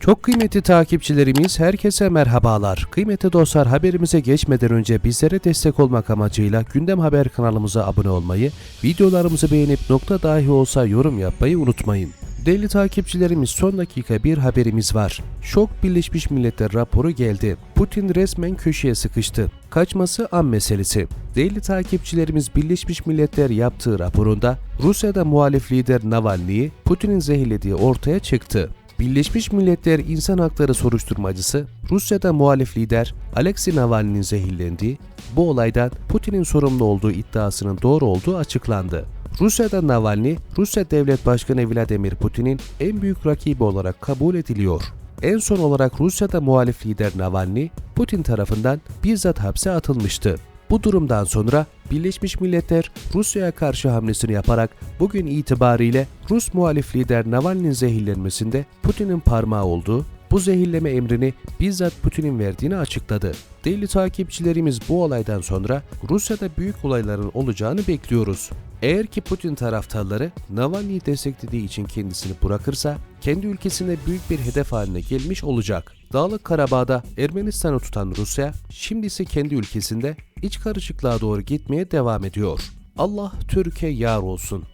Çok kıymetli takipçilerimiz herkese merhabalar. Kıymetli dostlar haberimize geçmeden önce bizlere destek olmak amacıyla Gündem Haber kanalımıza abone olmayı, videolarımızı beğenip nokta dahi olsa yorum yapmayı unutmayın. Değerli takipçilerimiz son dakika bir haberimiz var. Şok Birleşmiş Milletler raporu geldi. Putin resmen köşeye sıkıştı. Kaçması an meselesi. Değerli takipçilerimiz Birleşmiş Milletler yaptığı raporunda Rusya'da muhalif lider Navalny'yi Putin'in zehirlediği ortaya çıktı. Birleşmiş Milletler İnsan Hakları Soruşturmacısı Rusya'da muhalif lider Alexei Navalny'nin zehirlendiği, bu olaydan Putin'in sorumlu olduğu iddiasının doğru olduğu açıklandı. Rusya'da Navalny, Rusya Devlet Başkanı Vladimir Putin'in en büyük rakibi olarak kabul ediliyor. En son olarak Rusya'da muhalif lider Navalny, Putin tarafından bizzat hapse atılmıştı. Bu durumdan sonra Birleşmiş Milletler Rusya'ya karşı hamlesini yaparak bugün itibariyle Rus muhalif lider Navalny'nin zehirlenmesinde Putin'in parmağı olduğu, bu zehirleme emrini bizzat Putin'in verdiğini açıkladı. Değerli takipçilerimiz bu olaydan sonra Rusya'da büyük olayların olacağını bekliyoruz. Eğer ki Putin taraftarları Navalny'yi desteklediği için kendisini bırakırsa kendi ülkesinde büyük bir hedef haline gelmiş olacak. Dağlık Karabağ'da Ermenistan'ı tutan Rusya şimdi ise kendi ülkesinde iç karışıklığa doğru gitmeye devam ediyor. Allah Türkiye yar olsun.